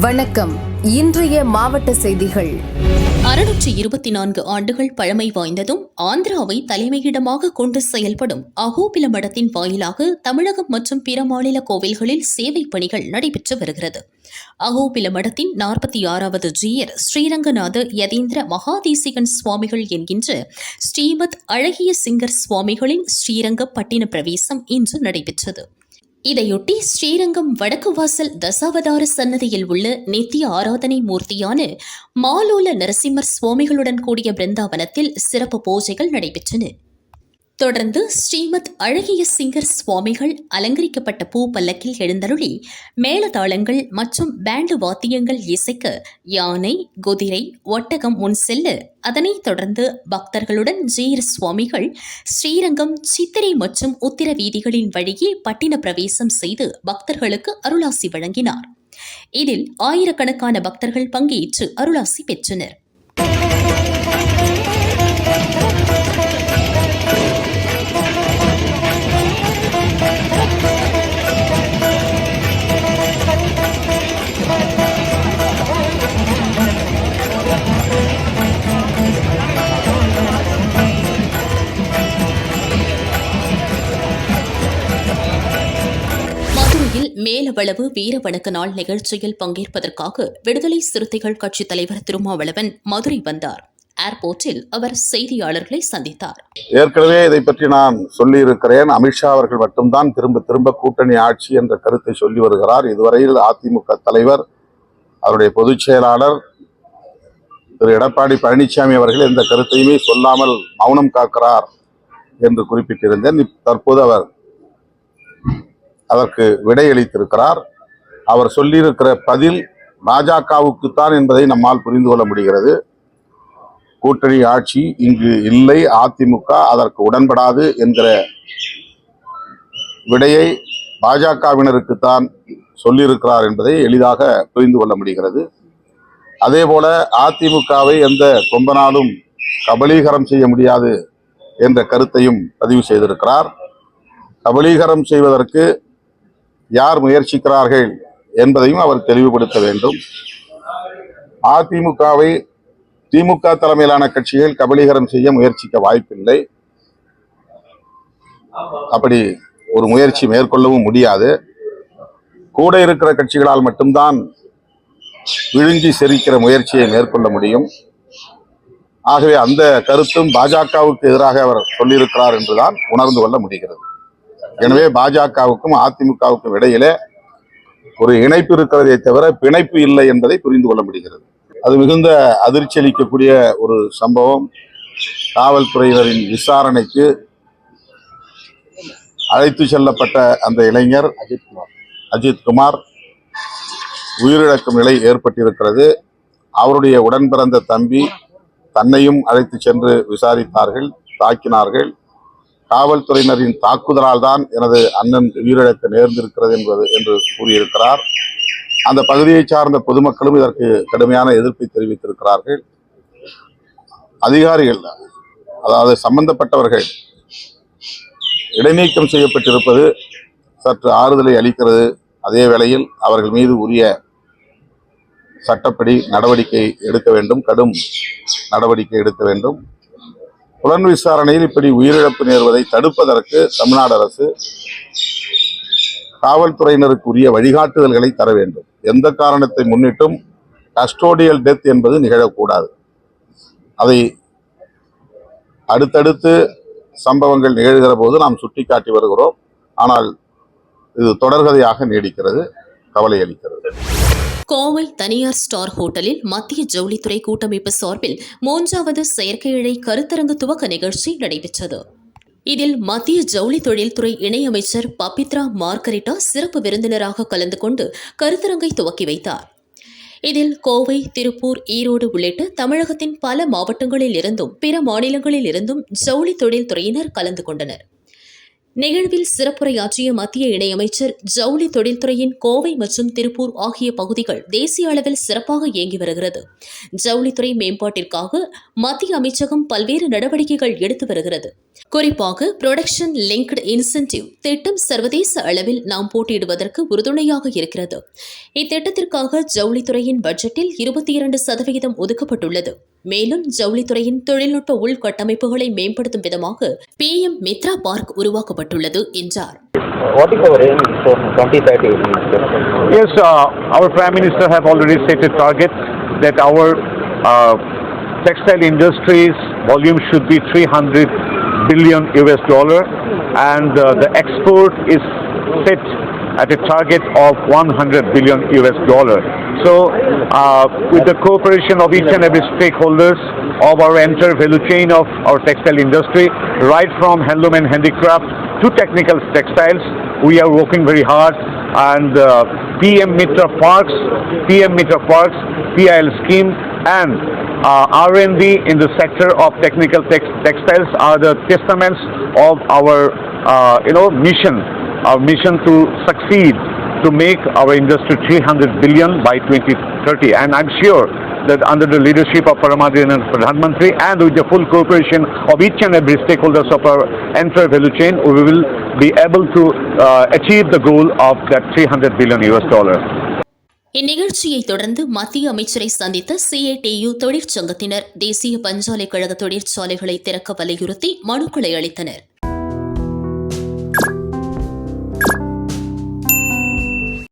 வணக்கம். இன்றைய மாவட்ட செய்திகள். அறுநூற்றி இருபத்தி நான்கு ஆண்டுகள் பழமை வாய்ந்ததும் ஆந்திராவை தலைமையிடமாக கொண்டு செயல்படும் அகோபில மடத்தின் வாயிலாக தமிழகம் மற்றும் பிற மாநில கோவில்களில் சேவை பணிகள் நடைபெற்று வருகிறது. அகோபில மடத்தின் நாற்பத்தி ஆறாவது ஜீயர் ஸ்ரீரங்கநாத யதீந்திர மகாதேசிகன் சுவாமிகள் என்கின்ற ஸ்ரீமத் அழகிய சிங்கர் சுவாமிகளின் ஸ்ரீரங்க பட்டின பிரவேசம் இன்று நடைபெற்றது. இதையொட்டி ஸ்ரீரங்கம் வடக்கு வாசல் தசாவதார சன்னதியில் உள்ள நித்திய ஆராதனை மூர்த்தியான மாலோல நரசிம்மர் சுவாமிகளுடன் கூடிய பிருந்தாவனத்தில் சிறப்பு பூஜைகள் நடைபெற்றன. தொடர்ந்து ஸ்ரீமத் அழகிய சிங்கர் சுவாமிகள் அலங்கரிக்கப்பட்ட பூ பல்லக்கில் எழுந்தருளி மேலதாளங்கள் மற்றும் பேண்டு வாத்தியங்கள் இசைக்க யானை குதிரை ஒட்டகம் முன் செல்ல. அதனைத் தொடர்ந்து பக்தர்களுடன் ஜீர சுவாமிகள் ஸ்ரீரங்கம் சித்திரை மற்றும் உத்திர வீதிகளின் வழியே பட்டின பிரவேசம் செய்து பக்தர்களுக்கு அருளாசி வழங்கினார். இதில் ஆயிரக்கணக்கான பக்தர்கள் பங்கேற்று அருளாசி பெற்றனர். மேலவளவு வீர வணக்க நாள் நிகழ்ச்சியில் பங்கேற்பதற்காக விடுதலை சிறுத்தைகள் கட்சித் தலைவர் திருமாவளவன் மதுரை வந்தார். ஏர்போர்ட்டில் அவர் செய்தியாளர்களை சந்தித்தார். ஏற்கனவே இதை பற்றி நான் சொல்லியிருக்கிறேன். அமித்ஷா அவர்கள் மட்டும்தான் திரும்ப திரும்ப கூட்டணி ஆட்சி என்ற கருத்தை சொல்லி வருகிறார். இதுவரையில் அதிமுக தலைவர் அவருடைய பொதுச் செயலாளர் திரு எடப்பாடி பழனிசாமி அவர்கள் எந்த கருத்தையுமே சொல்லாமல் மௌனம் காக்கிறார் என்று குறிப்பிட்டிருந்தேன். தற்போது அவர் அதற்கு விடையளித்திருக்கிறார். அவர் சொல்லியிருக்கிற பதில் பாஜகவுக்குத்தான் என்பதை நம்மால் புரிந்து கொள்ள முடிகிறது. கூட்டணி ஆட்சி இங்கு இல்லை அதிமுக அதற்கு உடன்படாது என்கிற விடையை பாஜகவினருக்குத்தான் சொல்லியிருக்கிறார் என்பதை எளிதாக புரிந்து கொள்ள முடிகிறது. அதே போல அதிமுகவை எந்த கொம்பனாலும் கபலீகரம் செய்ய முடியாது என்ற கருத்தையும் பதிவு செய்திருக்கிறார். கபலீகரம் செய்வதற்கு யார் முயற்சிக்கிறார்கள் என்பதையும் அவர் தெளிவுபடுத்த வேண்டும். அதிமுகவை திமுக தலைமையிலான கட்சிகள் கபலீகரம் செய்ய முயற்சிக்க வாய்ப்பில்லை. அப்படி ஒரு முயற்சி மேற்கொள்ளவும் முடியாது. கூட இருக்கிற கட்சிகளால் மட்டும்தான் விழுங்கி செரிக்கிற முயற்சியை மேற்கொள்ள முடியும். ஆகவே அந்த கருத்தும் பாஜகவுக்கு எதிராக அவர் சொல்லியிருக்கிறார் என்றுதான் உணர்ந்து கொள்ள முடிகிறது. எனவே பாஜகவுக்கும் அதிமுகவுக்கும் இடையிலே ஒரு இணைப்பு இருக்கிறதே தவிர பிணைப்பு இல்லை என்பதை புரிந்து கொள்ள முடிகிறது. அது மிகுந்த அதிர்ச்சி அளிக்கக்கூடிய ஒரு சம்பவம். காவல்துறையினரின் விசாரணைக்கு அழைத்து செல்லப்பட்ட அந்த இளைஞர் அஜித்குமார் அஜித்குமார் உயிரிழக்கும் நிலை ஏற்பட்டிருக்கிறது. அவருடைய உடன் பிறந்த தம்பி தன்னையும் அழைத்து சென்று விசாரித்தார்கள் தாக்கினார்கள். காவல்துறையினரின் தாக்குதலால் தான் எனது அண்ணன் உயிரிழக்க நேர்ந்திருக்கிறது என்பது என்று கூறியிருக்கிறார். அந்த பகுதியை சார்ந்த பொதுமக்களும் இதற்கு கடுமையான எதிர்ப்பை தெரிவித்திருக்கிறார்கள். அதிகாரிகள் அதாவது சம்பந்தப்பட்டவர்கள் இடைநீக்கம் செய்யப்பட்டிருப்பது சற்று ஆறுதலை அளிக்கிறது. அதே வேளையில் அவர்கள் மீது உரிய சட்டப்படி நடவடிக்கை எடுக்க வேண்டும். கடும் நடவடிக்கை எடுக்க வேண்டும். புலன் விசாரணையில் இப்படி உயிரிழப்பு நேர்வதை தடுப்பதற்கு தமிழ்நாடு அரசு காவல்துறையினருக்குரிய வழிகாட்டுதல்களை தர வேண்டும். எந்த காரணத்தை முன்னிட்டும் கஸ்டோடியல் டெத் என்பது நிகழக்கூடாது. அதை அடுத்தடுத்து சம்பவங்கள் நிகழ்கிற போது நாம் சுட்டிக்காட்டி வருகிறோம். ஆனால் இது தொடர்கதையாக நீடிக்கிறது கவலை அளிக்கிறது கோவை தனியார் ஸ்டார் ஹோட்டலில் மத்திய ஜவுளித்துறை கூட்டமைப்பு சார்பில் மூன்றாவது செயற்கை இழை கருத்தரங்கு துவக்க நிகழ்ச்சி நடைபெற்றது. இதில் மத்திய ஜவுளி தொழில்துறை இணையமைச்சர் பபித்ரா மார்கரிட்டா சிறப்பு விருந்தினராக கலந்து கொண்டு கருத்தரங்கை துவக்கி வைத்தார். இதில் கோவை திருப்பூர் ஈரோடு உள்ளிட்ட தமிழகத்தின் பல மாவட்டங்களில் இருந்தும் பிற மாநிலங்களில் இருந்தும் ஜவுளி தொழில்துறையினர் கலந்து கொண்டனர். நிகழ்வில் சிறப்புரையாற்றிய மத்திய இணையமைச்சர் ஜவுளி தொழில்துறையின் கோவை மற்றும் திருப்பூர் ஆகிய பகுதிகள் தேசிய அளவில் சிறப்பாக இயங்கி வருகிறது. ஜவுளித்துறை மேம்பாட்டிற்காக மத்திய அமைச்சகம் பல்வேறு நடவடிக்கைகள் எடுத்து வருகிறது. குறிப்பாக புரொடக்ஷன் லிங்க்டு இன்சென்டிவ் திட்டம் சர்வதேச அளவில் நாம் போட்டியிடுவதற்கு உறுதுணையாக இருக்கிறது. இத்திட்டத்திற்காக ஜவுளித்துறையின் பட்ஜெட்டில் இருபத்தி இரண்டு சதவிகிதம் ஒதுக்கப்பட்டுள்ளது. மேலும் ஜவுளித்துறையின் தொழில்நுட்ப உள்கட்டமைப்புகளை மேம்படுத்தும் விதமாக பி எம் மித்ரா பார்க் உருவாக்கப்பட்டுள்ளது என்றார் What is our aim for 2030? Yes, uh, our Prime Minister have already stated a target that our uh, textile industry's volume should be 300 billion US dollar and uh, the export is set at a target of 100 billion US dollar. So, uh, with the cooperation of each and every stakeholders of our entire value chain of our textile industry, right from handloom and handicraft to technical textiles, we are working very hard and uh, PM Mitra Parks, PM Mitra Parks, PIL scheme and uh, R&D in the sector of technical tex- textiles are the testaments of our, uh, you know, mission, our mission to succeed to make our industry 300 billion by 2030. And I'm sure that under the leadership of Paramadhan Pradhan Mantri and with the full cooperation of each and every stakeholders of our entire value chain, we will be able to uh, achieve the goal of that 300 billion US dollar. இந்நிகழ்ச்சியை தொடர்ந்து மத்திய அமைச்சரை சந்தித்த CITU தொழிற்சங்கத்தினர் தேசிய பஞ்சாலை கழக தொழிற்சாலைகளை திறக்க வலியுறுத்தி மனுக்களை அளித்தனர்